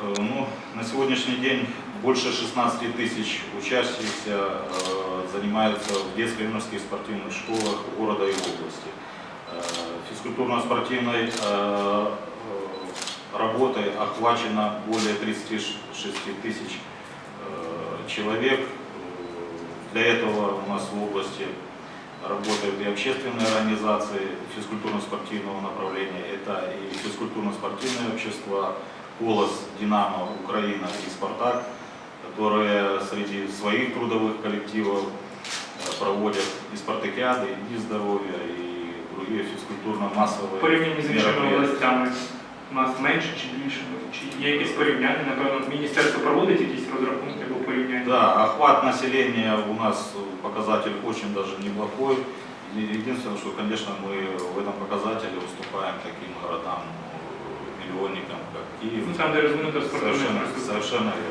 Э, Ну, на сегодняшний день больше 16 тысяч учащихся э, занимаются в детско-юношеских спортивных школах города и области. Э, Физкультурно-спортивной работой охвачено более 36 тысяч человек. Для этого у нас в области работают и общественные организации физкультурно-спортивного направления, это и физкультурно-спортивные общества, «Колос», «Динамо», «Украина» и «Спартак», которые среди своих трудовых коллективов э, проводят и спартакиады, и дни здоровья, и другие В физкультурно-массовые порівнянні з іншими мероприятия. областями у нас менше чи більше? Чи є якісь порівняння? Напевно, міністерство проводить якісь розрахунки або порівняння? Да, охват населения у нас э, показатель очень даже неплохой. И Единственное, что, конечно, мы в этом показателе уступаем таким городам, э, миллионникам, Киев. Ну, там, де розвинута спортивна Совершенно, совершенно верно.